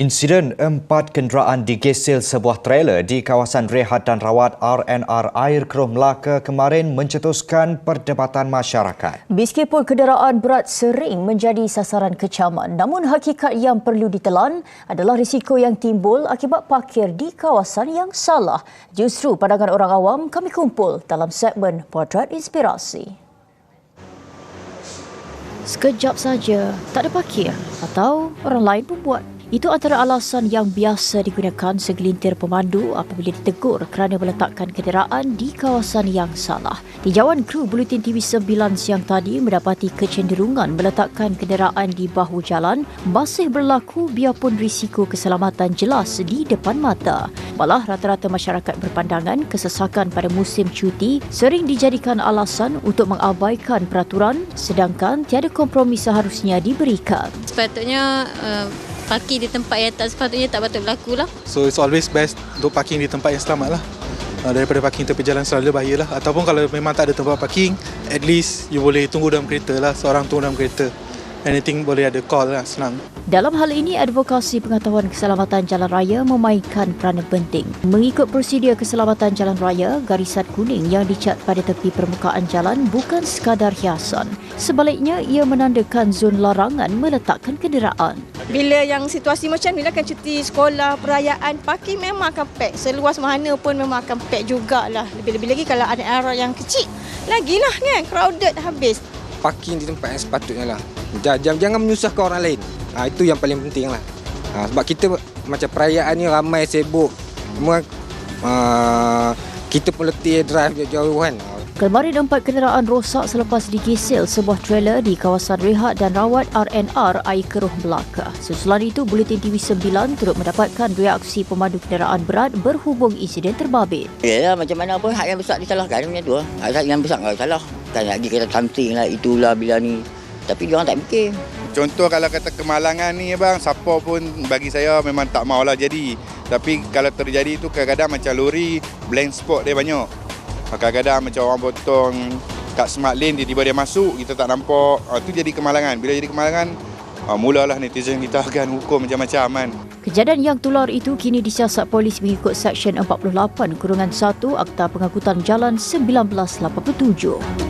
Insiden empat kenderaan digesel sebuah trailer di kawasan rehat dan rawat RNR Air Keruh Melaka kemarin mencetuskan perdebatan masyarakat. Meskipun kenderaan berat sering menjadi sasaran kecaman, namun hakikat yang perlu ditelan adalah risiko yang timbul akibat parkir di kawasan yang salah. Justru pandangan orang awam kami kumpul dalam segmen Portrait Inspirasi. Sekejap saja, tak ada parkir atau orang lain pun buat. Itu antara alasan yang biasa digunakan segelintir pemandu apabila ditegur kerana meletakkan kenderaan di kawasan yang salah. Tinjauan kru Buletin TV 9 siang tadi mendapati kecenderungan meletakkan kenderaan di bahu jalan masih berlaku biarpun risiko keselamatan jelas di depan mata. Malah rata-rata masyarakat berpandangan kesesakan pada musim cuti sering dijadikan alasan untuk mengabaikan peraturan sedangkan tiada kompromi seharusnya diberikan. Sepatutnya uh, parking di tempat yang tak sepatutnya tak patut berlaku lah. So it's always best untuk parking di tempat yang selamat lah. Uh, daripada parking tepi jalan selalu bahaya lah. Ataupun kalau memang tak ada tempat parking, at least you boleh tunggu dalam kereta lah. Seorang tunggu dalam kereta. Anything boleh ada call lah, senang. Dalam hal ini, advokasi pengetahuan keselamatan jalan raya memainkan peranan penting. Mengikut prosedur keselamatan jalan raya, garisan kuning yang dicat pada tepi permukaan jalan bukan sekadar hiasan. Sebaliknya, ia menandakan zon larangan meletakkan kenderaan. Bila yang situasi macam ni lah kan cuti sekolah, perayaan, parking memang akan pack. Seluas mana pun memang akan pack jugalah. Lebih-lebih lagi kalau ada area yang kecil. Lagilah kan, crowded habis. Parking di tempat yang sepatutnya lah. Jangan, jangan menyusahkan orang lain. Ha, itu yang paling penting lah. Ha, sebab kita macam perayaan ni ramai sibuk. Semua uh, kita pun letih drive jauh-jauh kan. Kemarin empat kenderaan rosak selepas digesel sebuah trailer di kawasan rehat dan rawat RNR Air Keruh Melaka. Sesulan itu, Buletin TV 9 turut mendapatkan reaksi pemandu kenderaan berat berhubung insiden terbabit. Ya, macam mana pun hak yang besar disalahkan macam tu. Hak yang besar tak salah. Tak nak kita something lah, itulah bila ni. Tapi dia orang tak fikir. Contoh kalau kata kemalangan ni bang, siapa pun bagi saya memang tak maulah jadi. Tapi kalau terjadi tu kadang-kadang macam lori, blank spot dia banyak. Kadang-kadang macam orang potong kat smart lane, dia tiba dia masuk, kita tak nampak. Itu jadi kemalangan. Bila jadi kemalangan, mulalah netizen kita akan hukum macam-macam kan. Kejadian yang tular itu kini disiasat polis mengikut Seksyen 48 Kurungan 1 Akta Pengangkutan Jalan 1987.